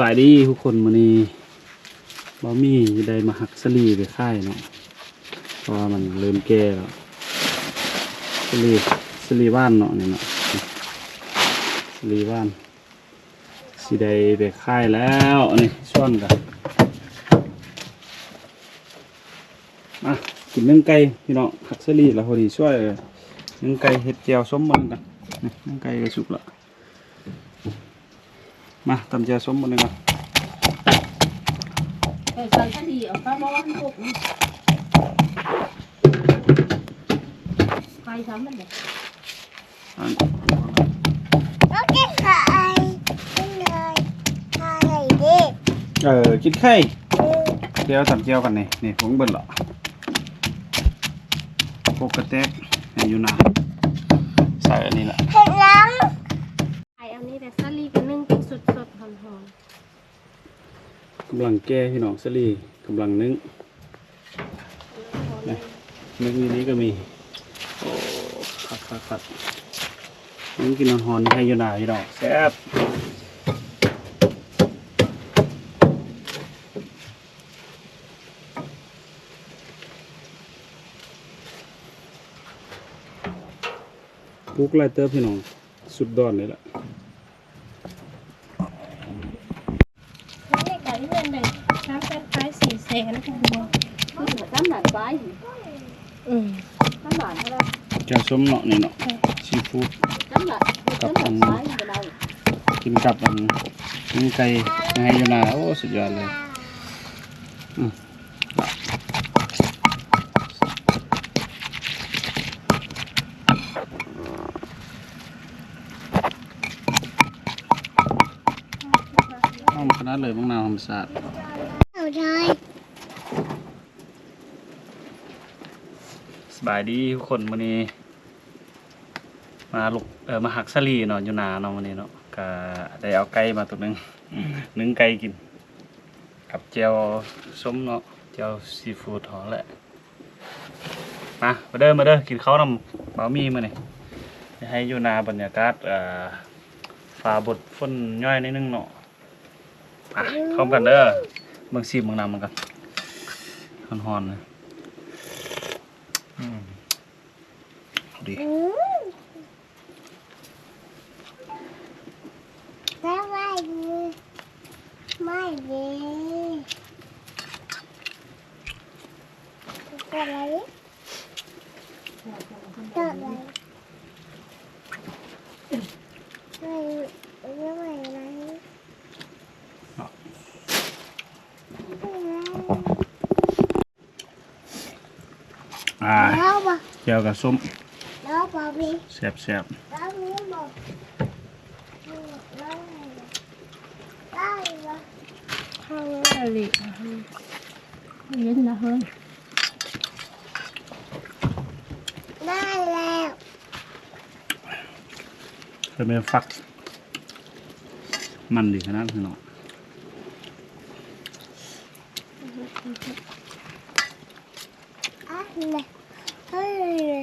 บายดีทุกคนมื้อนี้บ่มีได้มาหักสลีไปค่ายเนาะเพราะว่ามันเริ่มแก่แล้วสลีสลีบ้านเนาะนี่เนาะสลีบ้านสิได้ไปค่ายแล้วนี่ช่วนกันมากินนึ่งไก่พี่เน้องหักสลีแล้วพอดีช่วยนึ่งไก่เห็ดเจียวส้มมันกันะนึ่งไก่ก็สุกแล้ว มาตำเจียวส้มมันหนึ่งก่อนใส่ใส่ก็ดีเอาข้าวมาวันปุ๊บไปทำมันเด็กอันแล้วกินไข่กินเลยไข่ดิเออกินไข่อืมเจียวตำเจียวกันนี่นี่ผงเบิ่นเหรอโคกกระแตกให้อยู่นาใส่อันนี้แหละ เผ็ดน้ ไออันนี้แต่ซาลีกันนึ่งเป็นสดสดๆหอมหอม กำลังแก้พี่น้องสลีกำลังนึ่งหนึ่งนี้ก็มีโอ้ขัดขัดขัดนึ่งกินหอนให้ยนาพี่น้องแซ่บปลูกไรเตอร์พี่น้องสุดดอนเลยล่ะ แล้วเด็กไก่เงิ นเลยน้ำเป็นท้ายสี่แสนคุณบัวคือตั้งหลานไปอืมตั้งหลานเท่าไรเจียวส้มเนาะนี่เนาะซีฟู้ดตั้งหลานตั้งหลานไปไม่ได้กินกับอันนี้ไก่ให้อยู่นาโอ้สุดยอดเลยอืมหอมขนาดเลยบางนาวหอมสะอาดาเลยสบายดีทุกคนวันนี้ มาลุกเออมาหักสลีเนาะอยู่นาเนาะวันนี้เนาะก็ได้เอาไก่มาตัวนึงนึ่งไก่กิน กับเจียวส้มเนาะเจียวซีฟู้ดหอแหละมามาเด้อมาเด้อกินข้าวนำบะหมี่มาเนี่ยให้อยู่นาบรรยากาศอ่าฟ้าบดฝนย่อยนิดนึงเนาะมาเข้ากันเด้อ เบิ่งซีเบิ่งน้ำมันกันฮ้อนๆนะอือดีอืมแล้วไม่ดีไม่ดีตัวอะไรตัวอะไรไม่ไม่ไม่ อะไรอ่าแล้วบอกเจียวกับส้มแล้วบอกพี่แซ่บแล้วนี่บอกแล้วแล้วแล้วข้าวอะไรเย็นนะเฮ้ยได้แล้วๆจะเป็นฟัก มันดีขนาดนี้เนาะอะเนี่ย Hi,